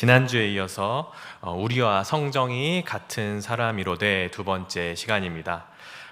지난주에 이어서 어, 우리와 성정이 같은 사람이로되 두 번째 시간입니다.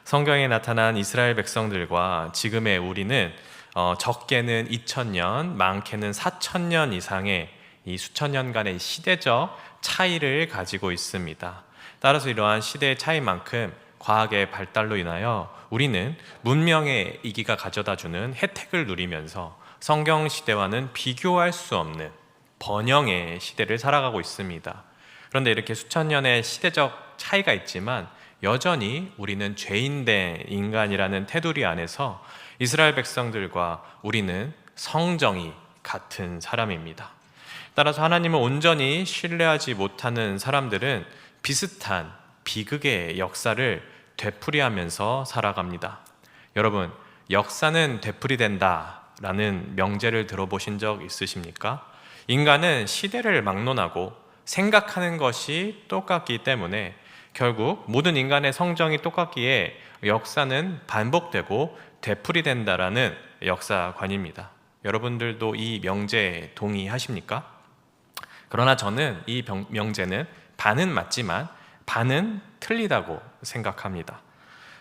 성경에 나타난 이스라엘 백성들과 지금의 우리는 어, 적게는 2000년, 많게는 4000년 이상의 이 수천 년간의 시대적 차이를 가지고 있습니다. 따라서 이러한 시대의 차이만큼 과학의 발달로 인하여 우리는 문명의 이기가 가져다 주는 혜택을 누리면서 성경 시대와는 비교할 수 없는 번영의 시대를 살아가고 있습니다. 그런데 이렇게 수천 년의 시대적 차이가 있지만 여전히 우리는 죄인된 인간이라는 테두리 안에서 이스라엘 백성들과 우리는 성정이 같은 사람입니다. 따라서 하나님을 온전히 신뢰하지 못하는 사람들은 비슷한 비극의 역사를 되풀이하면서 살아갑니다. 여러분, 역사는 되풀이된다라는 명제를 들어보신 적 있으십니까? 인간은 시대를 막론하고 생각하는 것이 똑같기 때문에 결국 모든 인간의 성정이 똑같기에 역사는 반복되고 되풀이된다라는 역사관입니다. 여러분들도 이 명제에 동의하십니까? 그러나 저는 이 명제는 반은 맞지만 반은 틀리다고 생각합니다.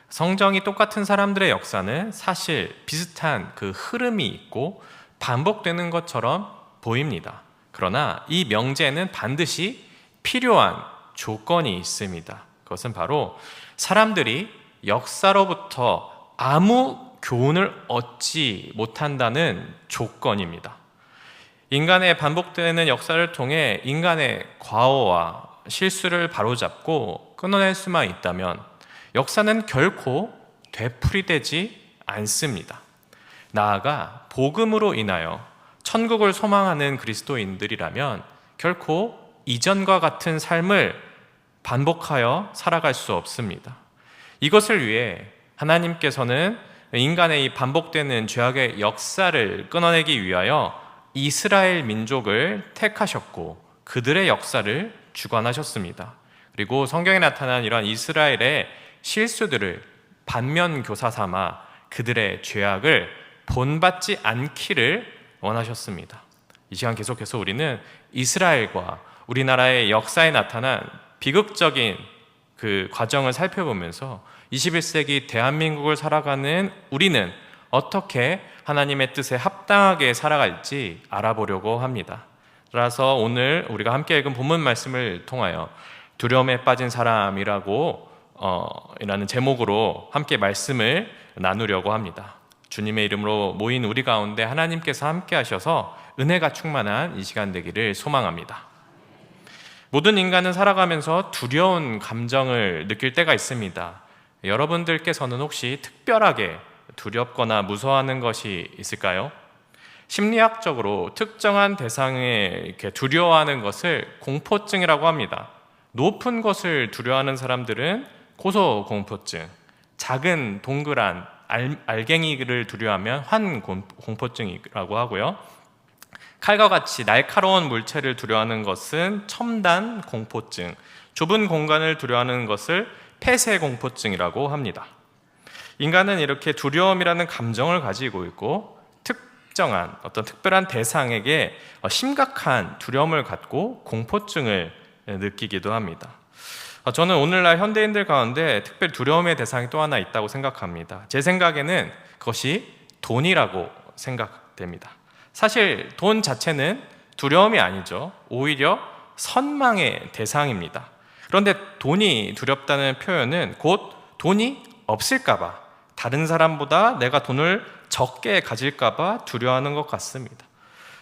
성정이 똑같은 사람들의 역사는 사실 비슷한 그 흐름이 있고 반복되는 것처럼 보입니다. 그러나 이 명제는 반드시 필요한 조건이 있습니다. 그것은 바로 사람들이 역사로부터 아무 교훈을 얻지 못한다는 조건입니다. 인간의 반복되는 역사를 통해 인간의 과오와 실수를 바로잡고 끊어낼 수만 있다면 역사는 결코 되풀이되지 않습니다. 나아가 복음으로 인하여 천국을 소망하는 그리스도인들이라면 결코 이전과 같은 삶을 반복하여 살아갈 수 없습니다. 이것을 위해 하나님께서는 인간의 이 반복되는 죄악의 역사를 끊어내기 위하여 이스라엘 민족을 택하셨고 그들의 역사를 주관하셨습니다. 그리고 성경에 나타난 이러한 이스라엘의 실수들을 반면 교사 삼아 그들의 죄악을 본받지 않기를 원하셨습니다. 이 시간 계속해서 우리는 이스라엘과 우리나라의 역사에 나타난 비극적인 그 과정을 살펴보면서 21세기 대한민국을 살아가는 우리는 어떻게 하나님의 뜻에 합당하게 살아갈지 알아보려고 합니다. 따라서 오늘 우리가 함께 읽은 본문 말씀을 통하여 두려움에 빠진 사람이라고 어, 이라는 제목으로 함께 말씀을 나누려고 합니다. 주님의 이름으로 모인 우리 가운데 하나님께서 함께 하셔서 은혜가 충만한 이 시간 되기를 소망합니다. 모든 인간은 살아가면서 두려운 감정을 느낄 때가 있습니다. 여러분들께서는 혹시 특별하게 두렵거나 무서워하는 것이 있을까요? 심리학적으로 특정한 대상에 두려워하는 것을 공포증이라고 합니다. 높은 것을 두려워하는 사람들은 고소공포증, 작은 동그란 알, 알갱이를 두려워하면 환공포증이라고 하고요. 칼과 같이 날카로운 물체를 두려워하는 것은 첨단 공포증, 좁은 공간을 두려워하는 것을 폐쇄 공포증이라고 합니다. 인간은 이렇게 두려움이라는 감정을 가지고 있고 특정한 어떤 특별한 대상에게 심각한 두려움을 갖고 공포증을 느끼기도 합니다. 저는 오늘날 현대인들 가운데 특별 두려움의 대상이 또 하나 있다고 생각합니다. 제 생각에는 그것이 돈이라고 생각됩니다. 사실 돈 자체는 두려움이 아니죠. 오히려 선망의 대상입니다. 그런데 돈이 두렵다는 표현은 곧 돈이 없을까봐 다른 사람보다 내가 돈을 적게 가질까봐 두려워하는 것 같습니다.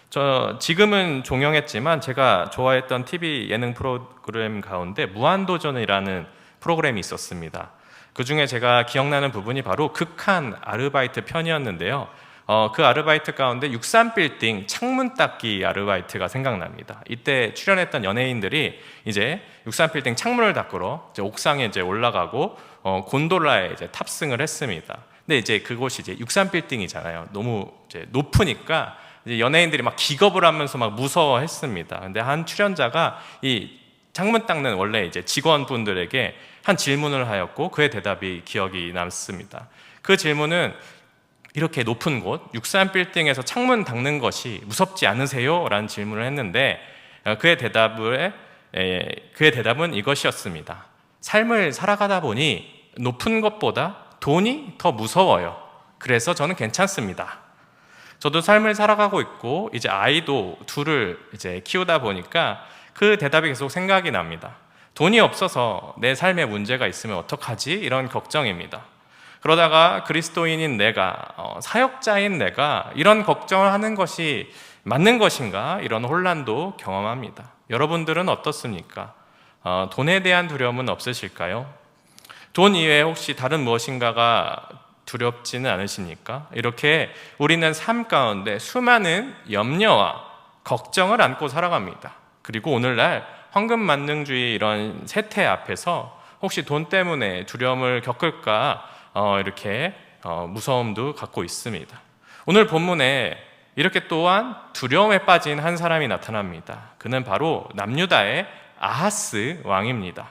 저 지금은 종영했지만 제가 좋아했던 TV 예능 프로그램 가운데 무한도전이라는 프로그램이 있었습니다. 그 중에 제가 기억나는 부분이 바로 극한 아르바이트 편이었는데요. 어, 그 아르바이트 가운데 63빌딩 창문 닦기 아르바이트가 생각납니다. 이때 출연했던 연예인들이 이제 63빌딩 창문을 닦으러 이제 옥상에 이제 올라가고 어, 곤돌라에 이제 탑승을 했습니다. 근데 이제 그곳이 이제 63빌딩이잖아요. 너무 이제 높으니까 이제 연예인들이 막 기겁을 하면서 막 무서워했습니다. 근데 한 출연자가 이 창문 닦는 원래 이제 직원분들에게 한 질문을 하였고 그의 대답이 기억이 남습니다. 그 질문은 이렇게 높은 곳, 63 빌딩에서 창문 닦는 것이 무섭지 않으세요? 라는 질문을 했는데 어, 그의 대답을 에, 그의 대답은 이것이었습니다. 삶을 살아가다 보니 높은 것보다 돈이 더 무서워요. 그래서 저는 괜찮습니다. 저도 삶을 살아가고 있고 이제 아이도 둘을 이제 키우다 보니까 그 대답이 계속 생각이 납니다. 돈이 없어서 내 삶에 문제가 있으면 어떡하지? 이런 걱정입니다. 그러다가 그리스도인인 내가 어, 사역자인 내가 이런 걱정을 하는 것이 맞는 것인가? 이런 혼란도 경험합니다. 여러분들은 어떻습니까? 어, 돈에 대한 두려움은 없으실까요? 돈 이외에 혹시 다른 무엇인가가 두렵지는 않으십니까? 이렇게 우리는 삶 가운데 수많은 염려와 걱정을 안고 살아갑니다. 그리고 오늘날 황금 만능주의 이런 세태 앞에서 혹시 돈 때문에 두려움을 겪을까 어, 이렇게 어, 무서움도 갖고 있습니다. 오늘 본문에 이렇게 또한 두려움에 빠진 한 사람이 나타납니다. 그는 바로 남유다의 아하스 왕입니다.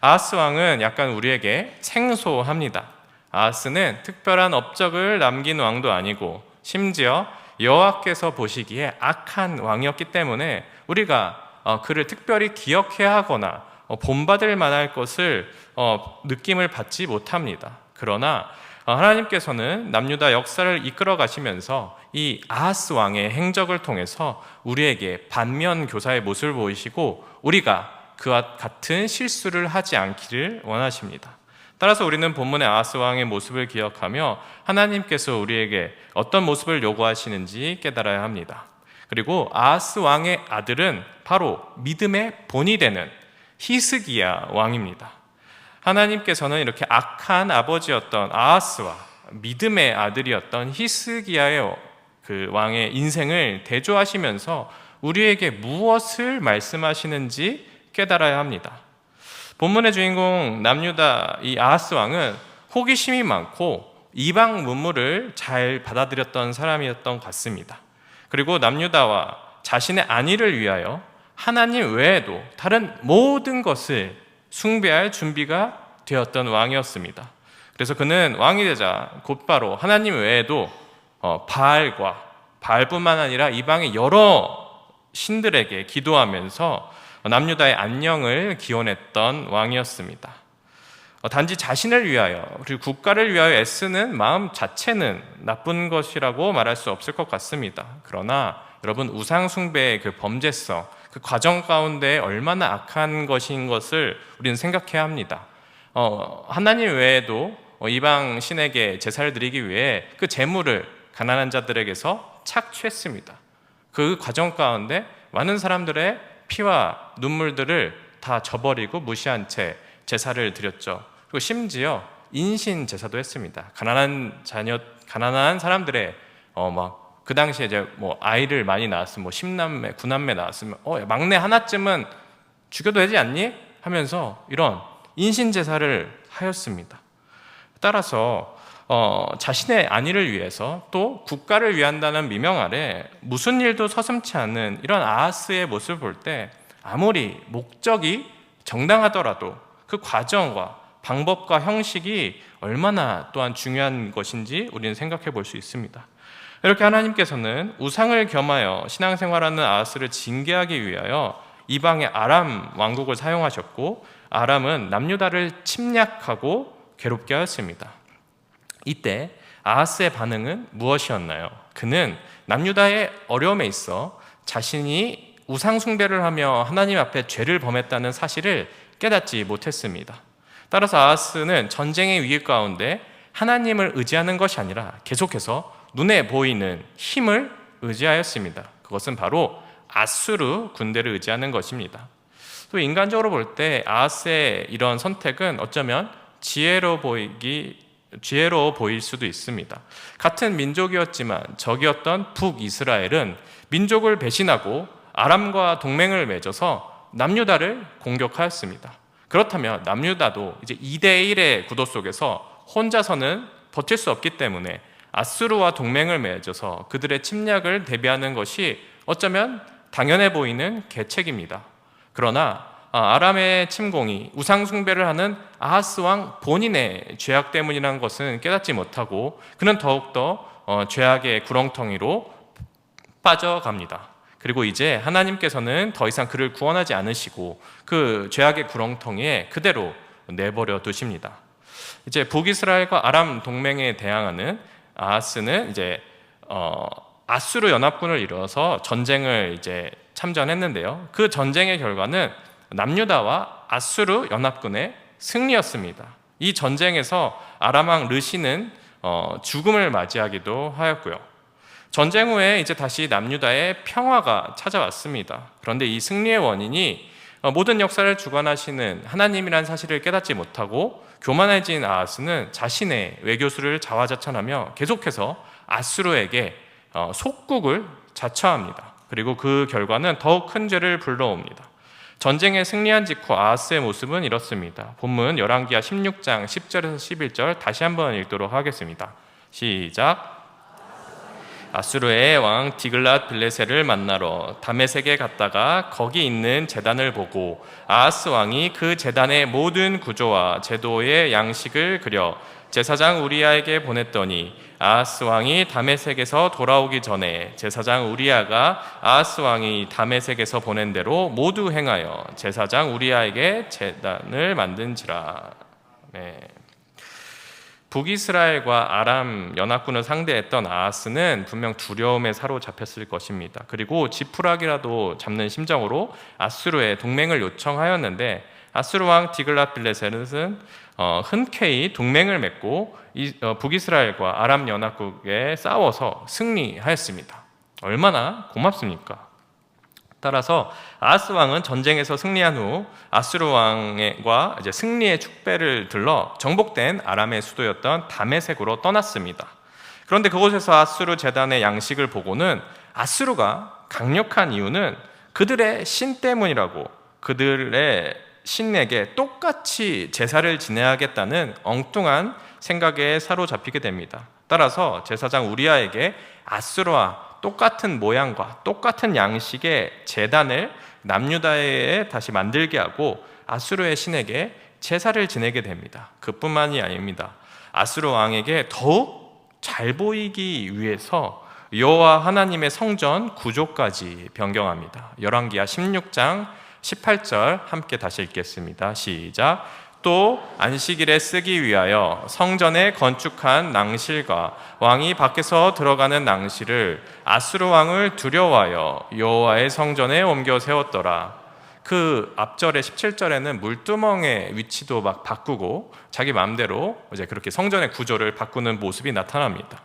아하스 왕은 약간 우리에게 생소합니다. 아하스는 특별한 업적을 남긴 왕도 아니고 심지어 여호와께서 보시기에 악한 왕이었기 때문에 우리가 어, 그를 특별히 기억해야 하거나 어, 본받을 만할 것을 어, 느낌을 받지 못합니다. 그러나 하나님께서는 남유다 역사를 이끌어 가시면서 이 아하스 왕의 행적을 통해서 우리에게 반면 교사의 모습을 보이시고 우리가 그와 같은 실수를 하지 않기를 원하십니다. 따라서 우리는 본문의 아하스 왕의 모습을 기억하며 하나님께서 우리에게 어떤 모습을 요구하시는지 깨달아야 합니다. 그리고 아하스 왕의 아들은 바로 믿음의 본이 되는 히스기야 왕입니다. 하나님께서는 이렇게 악한 아버지였던 아하스와 믿음의 아들이었던 히스기야의 그 왕의 인생을 대조하시면서 우리에게 무엇을 말씀하시는지 깨달아야 합니다. 본문의 주인공 남유다 이 아하스 왕은 호기심이 많고 이방 문물을 잘 받아들였던 사람이었던 것 같습니다. 그리고 남유다와 자신의 안위를 위하여 하나님 외에도 다른 모든 것을 숭배할 준비가 되었던 왕이었습니다. 그래서 그는 왕이 되자 곧바로 하나님 외에도 어, 바알과 바알뿐만 아니라 이방의 여러 신들에게 기도하면서 남유다의 안녕을 기원했던 왕이었습니다. 어, 단지 자신을 위하여 그리고 국가를 위하여 애쓰는 마음 자체는 나쁜 것이라고 말할 수 없을 것 같습니다. 그러나 여러분 우상 숭배의 그 범죄성, 그 과정 가운데 얼마나 악한 것인 것을 우리는 생각해야 합니다. 어, 하나님 외에도 이방 신에게 제사를 드리기 위해 그 제물을 가난한 자들에게서 착취했습니다. 그 과정 가운데 많은 사람들의 피와 눈물들을 다 저버리고 무시한 채 제사를 드렸죠. 그리고 심지어 인신 제사도 했습니다. 가난한 자녀, 가난한 사람들의 어 막 그 당시에 이제 뭐 아이를 많이 낳았으면 뭐 10남매, 9남매 낳았으면 어 막내 하나쯤은 죽여도 되지 않니? 하면서 이런 인신 제사를 하였습니다. 따라서 어, 자신의 안위를 위해서 또 국가를 위한다는 미명 아래 무슨 일도 서슴치 않는 이런 아하스의 모습을 볼 때 아무리 목적이 정당하더라도 그 과정과 방법과 형식이 얼마나 또한 중요한 것인지 우리는 생각해 볼 수 있습니다. 이렇게 하나님께서는 우상을 겸하여 신앙생활하는 아하스를 징계하기 위하여 이방의 아람 왕국을 사용하셨고 아람은 남유다를 침략하고 괴롭게 하였습니다. 이때 아하스의 반응은 무엇이었나요? 그는 남유다의 어려움에 있어 자신이 우상 숭배를 하며 하나님 앞에 죄를 범했다는 사실을 깨닫지 못했습니다. 따라서 아하스는 전쟁의 위기 가운데 하나님을 의지하는 것이 아니라 계속해서 눈에 보이는 힘을 의지하였습니다. 그것은 바로 아수르 군대를 의지하는 것입니다. 또 인간적으로 볼 때 아하스의 이런 선택은 어쩌면 지혜로 보이기 지혜로 보일 수도 있습니다. 같은 민족이었지만 적이었던 북이스라엘은 민족을 배신하고 아람과 동맹을 맺어서 남유다를 공격하였습니다. 그렇다면 남유다도 이제 2대 1의 구도 속에서 혼자서는 버틸 수 없기 때문에 아수르와 동맹을 맺어서 그들의 침략을 대비하는 것이 어쩌면 당연해 보이는 계책입니다. 그러나 아, 아람의 침공이 우상 숭배를 하는 아하스 왕 본인의 죄악 때문이라는 것은 깨닫지 못하고 그는 더욱더 어, 죄악의 구렁텅이로 빠져갑니다. 그리고 이제 하나님께서는 더 이상 그를 구원하지 않으시고 그 죄악의 구렁텅이에 그대로 내버려 두십니다. 이제 북이스라엘과 아람 동맹에 대항하는 아하스는 이제 어, 아수르 연합군을 이뤄서 전쟁을 이제 참전했는데요. 그 전쟁의 결과는 남유다와 아수르 연합군의 승리였습니다. 이 전쟁에서 아람 왕 르시는 어, 죽음을 맞이하기도 하였고요. 전쟁 후에 이제 다시 남유다의 평화가 찾아왔습니다. 그런데 이 승리의 원인이 어, 모든 역사를 주관하시는 하나님이란 사실을 깨닫지 못하고 교만해진 아하스는 자신의 외교수를 자화자찬하며 계속해서 아수르에게 어, 속국을 자처합니다. 그리고 그 결과는 더욱 큰 죄를 불러옵니다. 전쟁에 승리한 직후 아하스의 모습은 이렇습니다. 본문 열왕기하 16장 10절에서 11절 다시 한번 읽도록 하겠습니다. 시작. 아수르의 왕 디글랏 빌레셀을 만나러 다메섹에 갔다가 거기 있는 제단을 보고 아하스 왕이 그 제단의 모든 구조와 제도의 양식을 그려 제사장 우리아에게 보냈더니 아하스 왕이 다메섹에서 돌아오기 전에 제사장 우리아가 아하스 왕이 다메섹에서 보낸 대로 모두 행하여 제사장 우리아에게 제단을 만든지라. 네. 북이스라엘과 아람 연합군을 상대했던 아하스는 분명 두려움에 사로잡혔을 것입니다. 그리고 지푸라기라도 잡는 심정으로 아수르에 동맹을 요청하였는데 아수르 왕 디글랏 빌레셋은 어, 흔쾌히 동맹을 맺고 이, 어, 북이스라엘과 아람 연합국에 싸워서 승리하였습니다. 얼마나 고맙습니까? 따라서 아하스 왕은 전쟁에서 승리한 후 아수르 왕과 이제 승리의 축배를 들러 정복된 아람의 수도였던 다메섹으로 떠났습니다. 그런데 그곳에서 아수르 재단의 양식을 보고는 아수르가 강력한 이유는 그들의 신 때문이라고 그들의 신에게 똑같이 제사를 지내야겠다는 엉뚱한 생각에 사로잡히게 됩니다. 따라서 제사장 우리아에게 아수르와 똑같은 모양과 똑같은 양식의 재단을 남유다에 다시 만들게 하고 아수르의 신에게 제사를 지내게 됩니다. 그뿐만이 아닙니다. 아수르 왕에게 더욱 잘 보이기 위해서 여호와 하나님의 성전 구조까지 변경합니다. 열왕기하 16장 18절 함께 다시 읽겠습니다. 시작. 또 안식일에 쓰기 위하여 성전에 건축한 낭실과 왕이 밖에서 들어가는 낭실을 아수르 왕을 두려워하여 여호와의 성전에 옮겨 세웠더라. 그 앞절의 17절에는 물두멍의 위치도 막 바꾸고 자기 마음대로 이제 그렇게 성전의 구조를 바꾸는 모습이 나타납니다.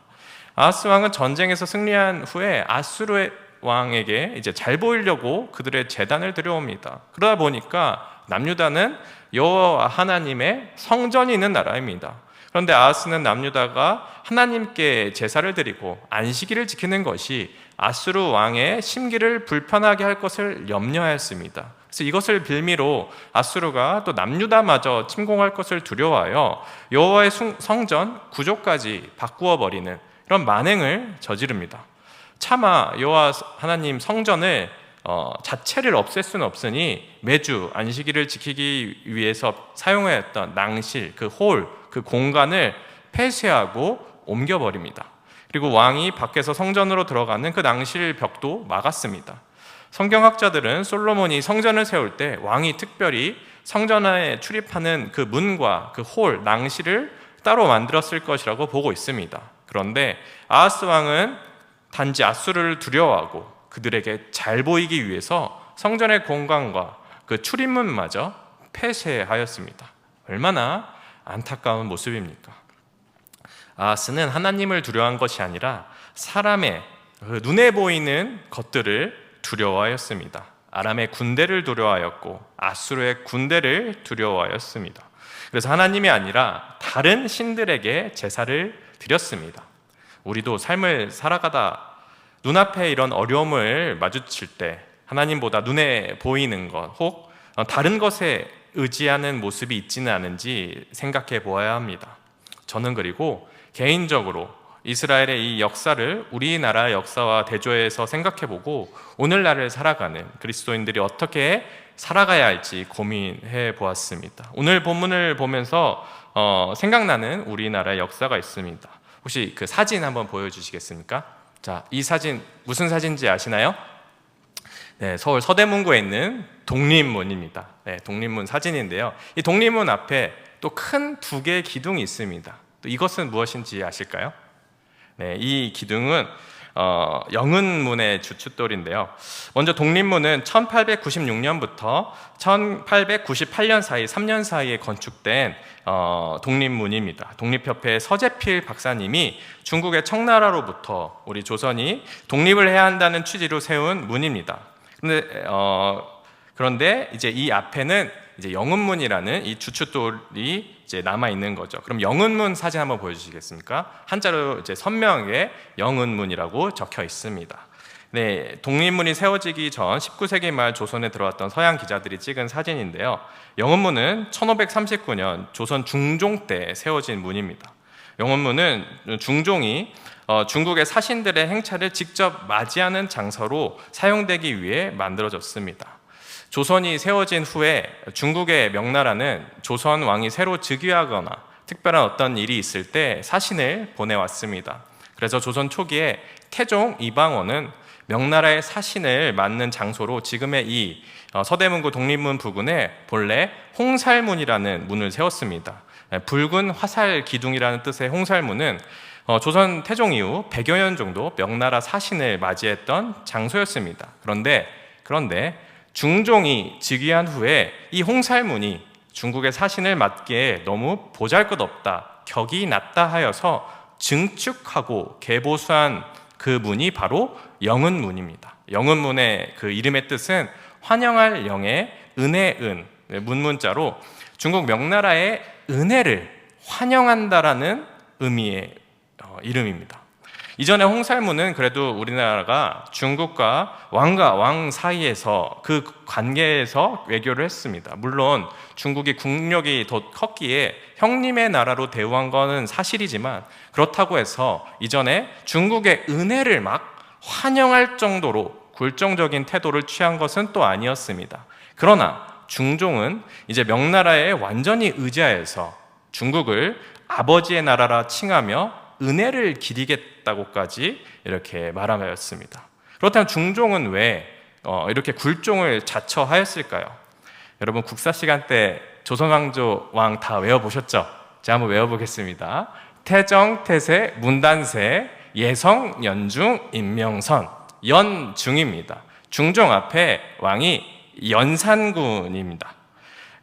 아하스 왕은 전쟁에서 승리한 후에 아수르 왕에게 이제 잘 보이려고 그들의 재단을 들여옵니다. 그러다 보니까 남유다는 여호와 하나님의 성전이 있는 나라입니다. 그런데 아하스는 남유다가 하나님께 제사를 드리고 안식일을 지키는 것이 아수르 왕의 심기를 불편하게 할 것을 염려하였습니다. 그래서 이것을 빌미로 아수르가 또 남유다마저 침공할 것을 두려워하여 여호와의 성전 구조까지 바꾸어 버리는 이런 만행을 저지릅니다. 차마 여호와 하나님 성전을 어, 자체를 없앨 수는 없으니 매주 안식일을 지키기 위해서 사용했던 낭실, 그 홀, 그 공간을 폐쇄하고 옮겨버립니다. 그리고 왕이 밖에서 성전으로 들어가는 그 낭실 벽도 막았습니다. 성경학자들은 솔로몬이 성전을 세울 때 왕이 특별히 성전에 출입하는 그 문과 그 홀, 낭실을 따로 만들었을 것이라고 보고 있습니다. 그런데 아하스 왕은 단지 아수르를 두려워하고 그들에게 잘 보이기 위해서 성전의 공간과 그 출입문마저 폐쇄하였습니다. 얼마나 안타까운 모습입니까? 아하스는 하나님을 두려워한 것이 아니라 사람의 그 눈에 보이는 것들을 두려워하였습니다. 아람의 군대를 두려워하였고 아수르의 군대를 두려워하였습니다. 그래서 하나님이 아니라 다른 신들에게 제사를 드렸습니다. 우리도 삶을 살아가다 눈앞에 이런 어려움을 마주칠 때 하나님보다 눈에 보이는 것, 혹 다른 것에 의지하는 모습이 있지는 않은지 생각해 보아야 합니다. 저는 그리고 개인적으로 이스라엘의 이 역사를 우리나라 역사와 대조해서 생각해 보고 오늘날을 살아가는 그리스도인들이 어떻게 살아가야 할지 고민해 보았습니다. 오늘 본문을 보면서 어, 생각나는 우리나라의 역사가 있습니다. 혹시 그 사진 한번 보여주시겠습니까? 자, 이 사진 무슨 사진인지 아시나요? 네, 서울 서대문구에 있는 독립문입니다. 네, 독립문 사진인데요. 이 독립문 앞에 또 큰 두 개의 기둥이 있습니다. 또 이것은 무엇인지 아실까요? 네, 이 기둥은 어, 영은문의 주춧돌인데요. 먼저 독립문은 1896년부터 1898년 사이 3년 사이에 건축된 어, 독립문입니다. 독립협회 서재필 박사님이 중국의 청나라로부터 우리 조선이 독립을 해야 한다는 취지로 세운 문입니다. 근데 어, 그런데 이제 이 앞에는 이제 영은문이라는 이 주춧돌이 이제 남아 있는 거죠. 그럼 영은문 사진 한번 보여주시겠습니까? 한자로 이제 선명하게 영은문이라고 적혀 있습니다. 네, 독립문이 세워지기 전 19세기 말 조선에 들어왔던 서양 기자들이 찍은 사진인데요. 영은문은 1539년 조선 중종 때 세워진 문입니다. 영원문은 중종이 어, 중국의 사신들의 행차를 직접 맞이하는 장소로 사용되기 위해 만들어졌습니다. 조선이 세워진 후에 중국의 명나라는 조선 왕이 새로 즉위하거나 특별한 어떤 일이 있을 때 사신을 보내왔습니다. 그래서 조선 초기에 태종 이방원은 명나라의 사신을 맞는 장소로 지금의 이 어, 서대문구 독립문 부근에 본래 홍살문이라는 문을 세웠습니다. 네, 붉은 화살 기둥이라는 뜻의 홍살문은 어, 조선 태종 이후 100여 년 정도 명나라 사신을 맞이했던 장소였습니다. 그런데 그런데 중종이 즉위한 후에 이 홍살문이 중국의 사신을 맞기에 너무 보잘것없다, 격이 낮다 하여서 증축하고 개보수한 그 문이 바로 영은문입니다. 영은문의 그 이름의 뜻은 환영할 영의 은혜은 네, 문문자로 중국 명나라의 은혜를 환영한다라는 의미의 어, 이름입니다. 이전에 홍살문은 그래도 우리나라가 중국과 왕과 왕 사이에서 그 관계에서 외교를 했습니다. 물론 중국이 국력이 더 컸기에 형님의 나라로 대우한 것은 사실이지만 그렇다고 해서 이전에 중국의 은혜를 막 환영할 정도로 굴종적인 태도를 취한 것은 또 아니었습니다. 그러나 중종은 이제 명나라에 완전히 의지하여서 중국을 아버지의 나라라 칭하며 은혜를 기리겠다 고까지 이렇게 말하였습니다. 그렇다면 중종은 왜 어, 이렇게 굴종을 자처하였을까요? 여러분 국사 시간 때 조선왕조 왕 다 외워보셨죠? 제가 한번 외워보겠습니다. 태정, 태세, 문단세, 예성, 연중, 임명선, 연중입니다. 중종 앞에 왕이 연산군입니다.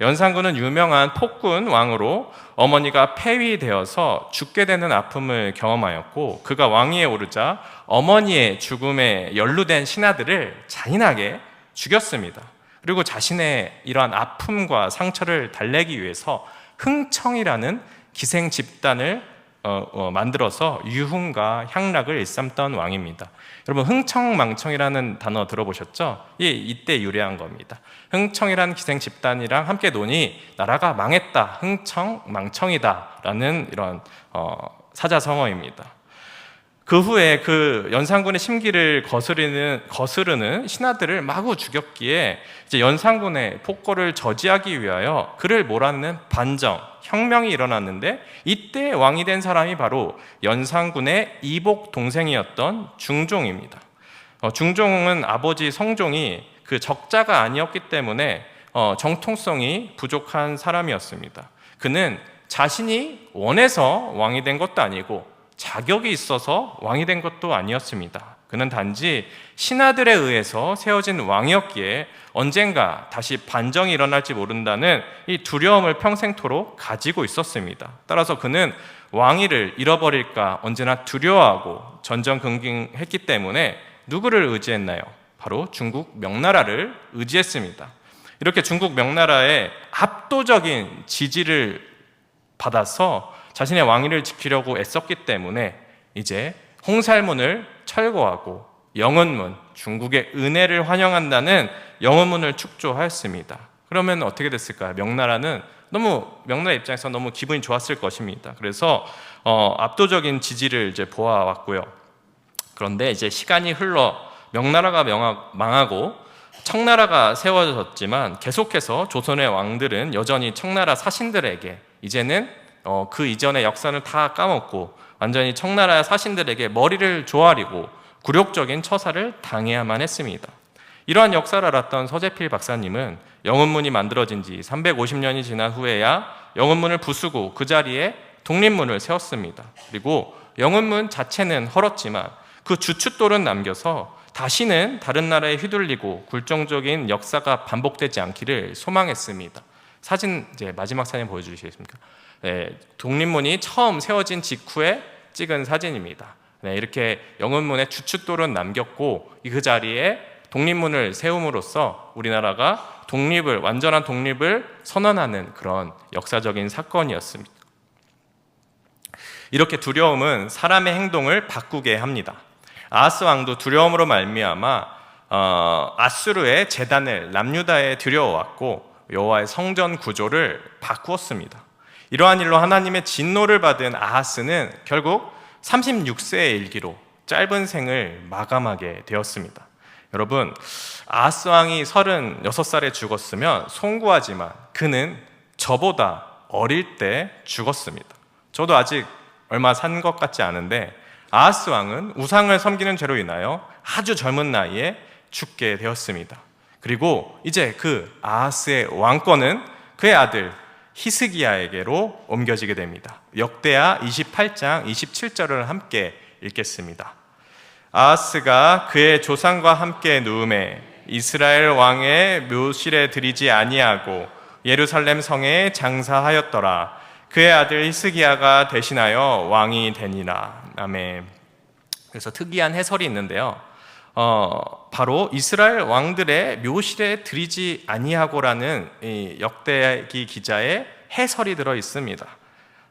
연산군은 유명한 폭군 왕으로 어머니가 폐위되어서 죽게 되는 아픔을 경험하였고 그가 왕위에 오르자 어머니의 죽음에 연루된 신하들을 잔인하게 죽였습니다. 그리고 자신의 이러한 아픔과 상처를 달래기 위해서 흥청이라는 기생 집단을 어, 어, 만들어서 유흥과 향락을 일삼던 왕입니다. 여러분 흥청망청이라는 단어 들어보셨죠? 이 이때 유래한 겁니다. 흥청이라는 기생 집단이랑 함께 노니 나라가 망했다, 흥청망청이다라는 이런 어, 사자성어입니다. 그 후에 그 연산군의 심기를 거스르는 거스르는 신하들을 마구 죽였기에 이제 연산군의 폭거를 저지하기 위하여 그를 몰아내는 반정 혁명이 일어났는데 이때 왕이 된 사람이 바로 연산군의 이복 동생이었던 중종입니다. 어, 중종은 아버지 성종이 그 적자가 아니었기 때문에 어, 정통성이 부족한 사람이었습니다. 그는 자신이 원해서 왕이 된 것도 아니고 자격이 있어서 왕이 된 것도 아니었습니다. 그는 단지 신하들에 의해서 세워진 왕이었기에 언젠가 다시 반정이 일어날지 모른다는 이 두려움을 평생토록 가지고 있었습니다. 따라서 그는 왕위를 잃어버릴까 언제나 두려워하고 전전긍긍했기 때문에 누구를 의지했나요? 바로 중국 명나라를 의지했습니다. 이렇게 중국 명나라의 압도적인 지지를 받아서 자신의 왕위를 지키려고 애썼기 때문에 이제 홍살문을 철거하고 영원문, 중국의 은혜를 환영한다는 영원문을 축조하였습니다. 그러면 어떻게 됐을까요? 명나라는 너무 명나라 입장에서 너무 기분이 좋았을 것입니다. 그래서 어, 압도적인 지지를 이제 보아왔고요. 그런데 이제 시간이 흘러 명나라가 명하, 망하고 청나라가 세워졌지만 계속해서 조선의 왕들은 여전히 청나라 사신들에게 이제는 어, 그 이전의 역사를 다 까먹고 완전히 청나라 사신들에게 머리를 조아리고 굴욕적인 처사를 당해야만 했습니다. 이러한 역사를 알았던 서재필 박사님은 영혼문이 만들어진 지 350년이 지난 후에야 영혼문을 부수고 그 자리에 독립문을 세웠습니다. 그리고 영혼문 자체는 헐었지만 그 주춧돌은 남겨서 다시는 다른 나라에 휘둘리고 굴종적인 역사가 반복되지 않기를 소망했습니다. 사진 이제 마지막 사진 보여주시겠습니까? 네, 독립문이 처음 세워진 직후에 찍은 사진입니다. 네, 이렇게 영혼문의 주춧돌은 남겼고 그 자리에 독립문을 세움으로써 우리나라가 독립을 완전한 독립을 선언하는 그런 역사적인 사건이었습니다. 이렇게 두려움은 사람의 행동을 바꾸게 합니다. 아하스 왕도 두려움으로 말미암아 어, 아수르의 재단을 남유다에 들여왔고 여호와의 성전 구조를 바꾸었습니다. 이러한 일로 하나님의 진노를 받은 아하스는 결국 36세의 일기로 짧은 생을 마감하게 되었습니다. 여러분, 아하스 왕이 36살에 죽었으면 송구하지만 그는 저보다 어릴 때 죽었습니다. 저도 아직 얼마 산 것 같지 않은데 아하스 왕은 우상을 섬기는 죄로 인하여 아주 젊은 나이에 죽게 되었습니다. 그리고 이제 그 아하스의 왕권은 그의 아들 히스기야에게로 옮겨지게 됩니다. 역대하 28장 27절을 함께 읽겠습니다. 아하스가 그의 조상과 함께 누움에 이스라엘 왕의 묘실에 들이지 아니하고 예루살렘 성에 장사하였더라. 그의 아들 히스기야가 대신하여 왕이 되니라. 아멘. 그래서 특이한 해설이 있는데요. 어, 바로 이스라엘 왕들의 묘실에 들이지 아니하고라는 이 역대기 기자의 해설이 들어 있습니다.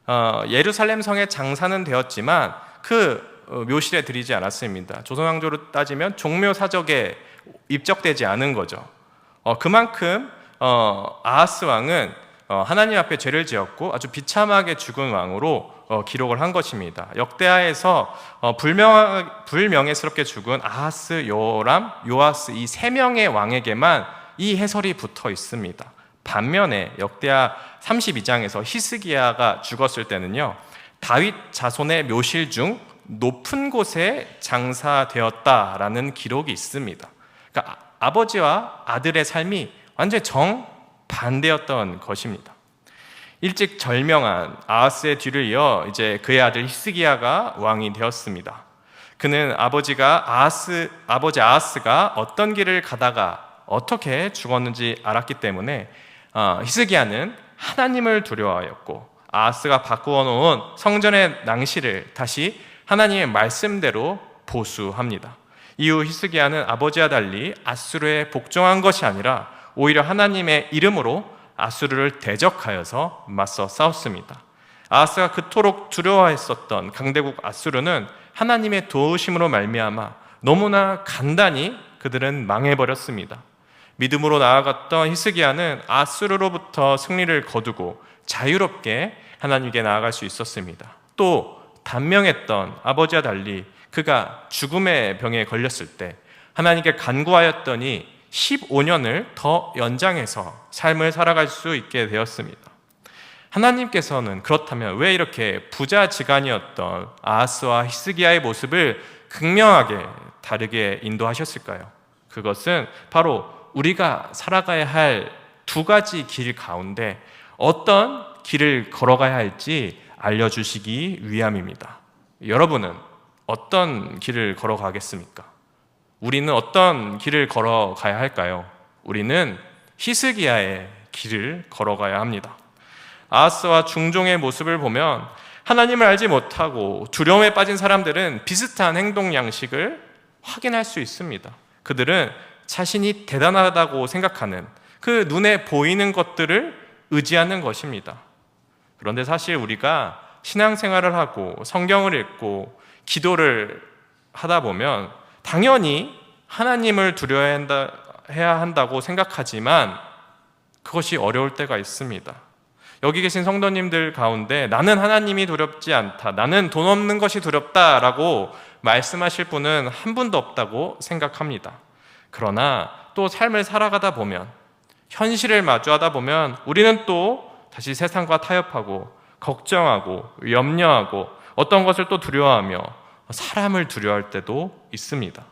어, 예루살렘 성에 장사는 되었지만 그 어, 묘실에 들이지 않았습니다. 조선 왕조로 따지면 종묘 사적에 입적되지 않은 거죠. 어, 그만큼 어, 아하스 왕은 어, 하나님 앞에 죄를 지었고 아주 비참하게 죽은 왕으로 어, 기록을 한 것입니다. 역대하에서 어, 불명, 불명예스럽게 죽은 아하스, 요람, 요아스 이 세 명의 왕에게만 이 해설이 붙어 있습니다. 반면에 역대하 32장에서 히스기야가 죽었을 때는요. 다윗 자손의 묘실 중 높은 곳에 장사되었다라는 기록이 있습니다. 그러니까 아- 아버지와 아들의 삶이 완전히 정 반대였던 것입니다. 일찍 절명한 아하스의 뒤를 이어 이제 그의 아들 히스기야가 왕이 되었습니다. 그는 아버지가 아하스 아버지 아하스가 어떤 길을 가다가 어떻게 죽었는지 알았기 때문에 어, 히스기야는 하나님을 두려워하였고 아하스가 바꾸어 놓은 성전의 낭시를 다시 하나님의 말씀대로 보수합니다. 이후 히스기야는 아버지와 달리 아수르에 복종한 것이 아니라 오히려 하나님의 이름으로 아수르를 대적하여서 맞서 싸웠습니다. 아하스가 그토록 두려워했었던 강대국 아수르는 하나님의 도우심으로 말미암아 너무나 간단히 그들은 망해버렸습니다. 믿음으로 나아갔던 히스기야는 아수르로부터 승리를 거두고 자유롭게 하나님께 나아갈 수 있었습니다. 또 단명했던 아버지와 달리 그가 죽음의 병에 걸렸을 때 하나님께 간구하였더니 15년을 더 연장해서 삶을 살아갈 수 있게 되었습니다. 하나님께서는 그렇다면 왜 이렇게 부자지간이었던 아하스와 히스기야의 모습을 극명하게 다르게 인도하셨을까요? 그것은 바로 우리가 살아가야 할 두 가지 길 가운데 어떤 길을 걸어가야 할지 알려주시기 위함입니다. 여러분은 어떤 길을 걸어가겠습니까? 우리는 어떤 길을 걸어가야 할까요? 우리는 히스기야의 길을 걸어가야 합니다. 아하스와 중종의 모습을 보면 하나님을 알지 못하고 두려움에 빠진 사람들은 비슷한 행동 양식을 확인할 수 있습니다. 그들은 자신이 대단하다고 생각하는 그 눈에 보이는 것들을 의지하는 것입니다. 그런데 사실 우리가 신앙생활을 하고 성경을 읽고 기도를 하다 보면 당연히 하나님을 두려워해야 한다고 생각하지만 그것이 어려울 때가 있습니다. 여기 계신 성도님들 가운데 나는 하나님이 두렵지 않다. 나는 돈 없는 것이 두렵다라고 말씀하실 분은 한 분도 없다고 생각합니다. 그러나 또 삶을 살아가다 보면 현실을 마주하다 보면 우리는 또 다시 세상과 타협하고 걱정하고 염려하고 어떤 것을 또 두려워하며 사람을 두려워할 때도 있습니다.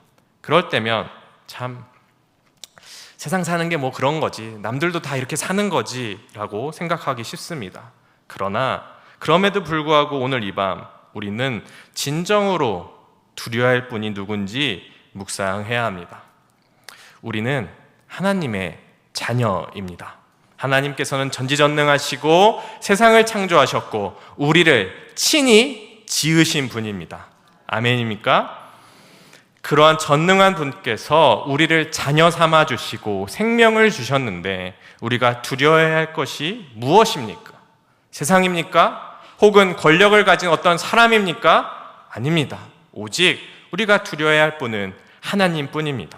그럴 때면 참 세상 사는 게 뭐 그런 거지. 남들도 다 이렇게 사는 거지라고 생각하기 쉽습니다. 그러나 그럼에도 불구하고 오늘 이 밤 우리는 진정으로 두려워할 분이 누군지 묵상해야 합니다. 우리는 하나님의 자녀입니다. 하나님께서는 전지전능하시고 세상을 창조하셨고 우리를 친히 지으신 분입니다. 아멘입니까? 그러한 전능한 분께서 우리를 자녀 삼아 주시고 생명을 주셨는데 우리가 두려워해야 할 것이 무엇입니까? 세상입니까? 혹은 권력을 가진 어떤 사람입니까? 아닙니다. 오직 우리가 두려워해야 할 분은 하나님 뿐입니다.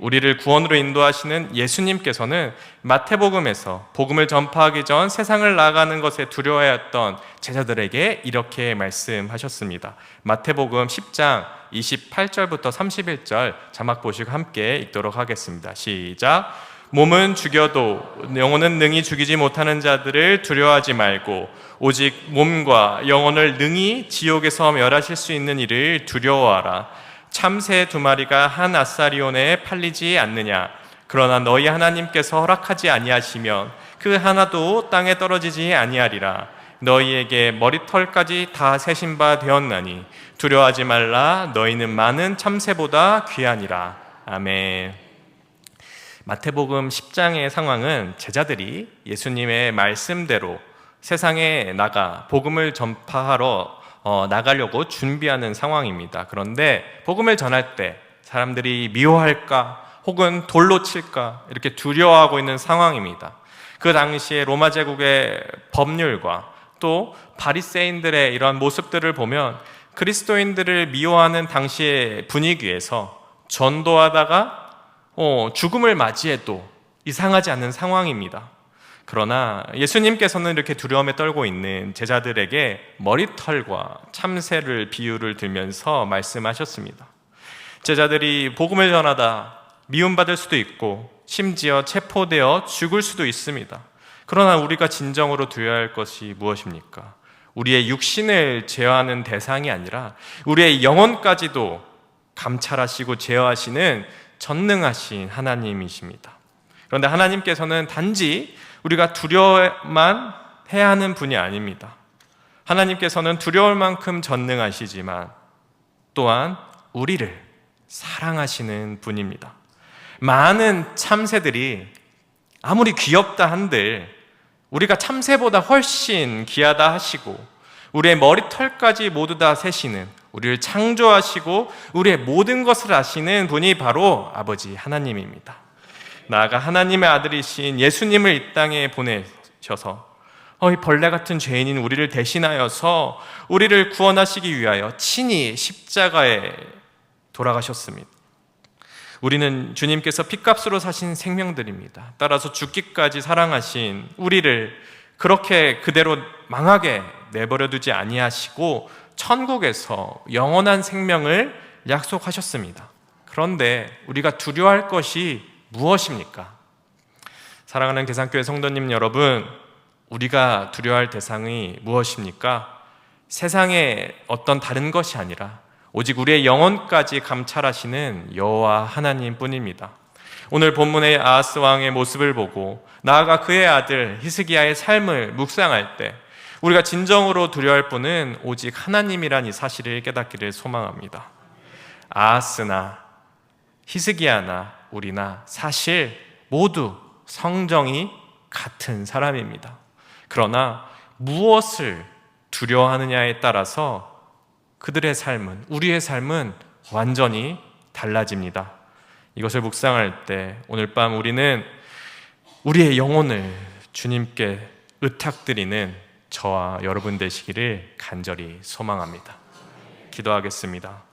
우리를 구원으로 인도하시는 예수님께서는 마태복음에서 복음을 전파하기 전 세상을 나가는 것에 두려워했던 제자들에게 이렇게 말씀하셨습니다. 마태복음 10장 28절부터 31절 자막 보시고 함께 읽도록 하겠습니다. 시작. 몸은 죽여도 영혼은 능히 죽이지 못하는 자들을 두려워하지 말고 오직 몸과 영혼을 능히 지옥에서 멸하실 수 있는 이를 두려워하라. 참새 두 마리가 한 아사리온에 팔리지 않느냐. 그러나 너희 하나님께서 허락하지 아니하시면 그 하나도 땅에 떨어지지 아니하리라. 너희에게 머리털까지 다 세신 바 되었나니 두려워하지 말라. 너희는 많은 참새보다 귀하니라. 아멘. 마태복음 10장의 상황은 제자들이 예수님의 말씀대로 세상에 나가 복음을 전파하러 어, 나가려고 준비하는 상황입니다. 그런데 복음을 전할 때 사람들이 미워할까 혹은 돌로 칠까 이렇게 두려워하고 있는 상황입니다. 그 당시에 로마 제국의 법률과 또 바리새인들의 이러한 모습들을 보면 그리스도인들을 미워하는 당시의 분위기에서 전도하다가 어, 죽음을 맞이해도 이상하지 않는 상황입니다. 그러나 예수님께서는 이렇게 두려움에 떨고 있는 제자들에게 머리털과 참새를 비유를 들면서 말씀하셨습니다. 제자들이 복음을 전하다 미움받을 수도 있고 심지어 체포되어 죽을 수도 있습니다. 그러나 우리가 진정으로 두려워할 것이 무엇입니까? 우리의 육신을 제어하는 대상이 아니라 우리의 영혼까지도 감찰하시고 제어하시는 전능하신 하나님이십니다. 그런데 하나님께서는 단지 우리가 두려워만 해야 하는 분이 아닙니다. 하나님께서는 두려울 만큼 전능하시지만 또한 우리를 사랑하시는 분입니다. 많은 참새들이 아무리 귀엽다 한들 우리가 참새보다 훨씬 귀하다 하시고 우리의 머리털까지 모두 다 세시는 우리를 창조하시고 우리의 모든 것을 아시는 분이 바로 아버지 하나님입니다. 나아가 하나님의 아들이신 예수님을 이 땅에 보내셔서 어, 이 벌레 같은 죄인인 우리를 대신하여서 우리를 구원하시기 위하여 친히 십자가에 돌아가셨습니다. 우리는 주님께서 피값으로 사신 생명들입니다. 따라서 죽기까지 사랑하신 우리를 그렇게 그대로 망하게 내버려 두지 아니하시고 천국에서 영원한 생명을 약속하셨습니다. 그런데 우리가 두려워할 것이 무엇입니까? 사랑하는 계산교회 성도님 여러분, 우리가 두려워할 대상이 무엇입니까? 세상의 어떤 다른 것이 아니라 오직 우리의 영혼까지 감찰하시는 여호와 하나님 뿐입니다. 오늘 본문의 아하스 왕의 모습을 보고 나아가 그의 아들 히스기야의 삶을 묵상할 때 우리가 진정으로 두려워할 분은 오직 하나님이란 이 사실을 깨닫기를 소망합니다. 아하스나 히스기야나 우리나 사실 모두 성정이 같은 사람입니다. 그러나 무엇을 두려워하느냐에 따라서 그들의 삶은, 우리의 삶은 완전히 달라집니다. 이것을 묵상할 때 오늘 밤 우리는 우리의 영혼을 주님께 의탁드리는 저와 여러분 되시기를 간절히 소망합니다. 기도하겠습니다.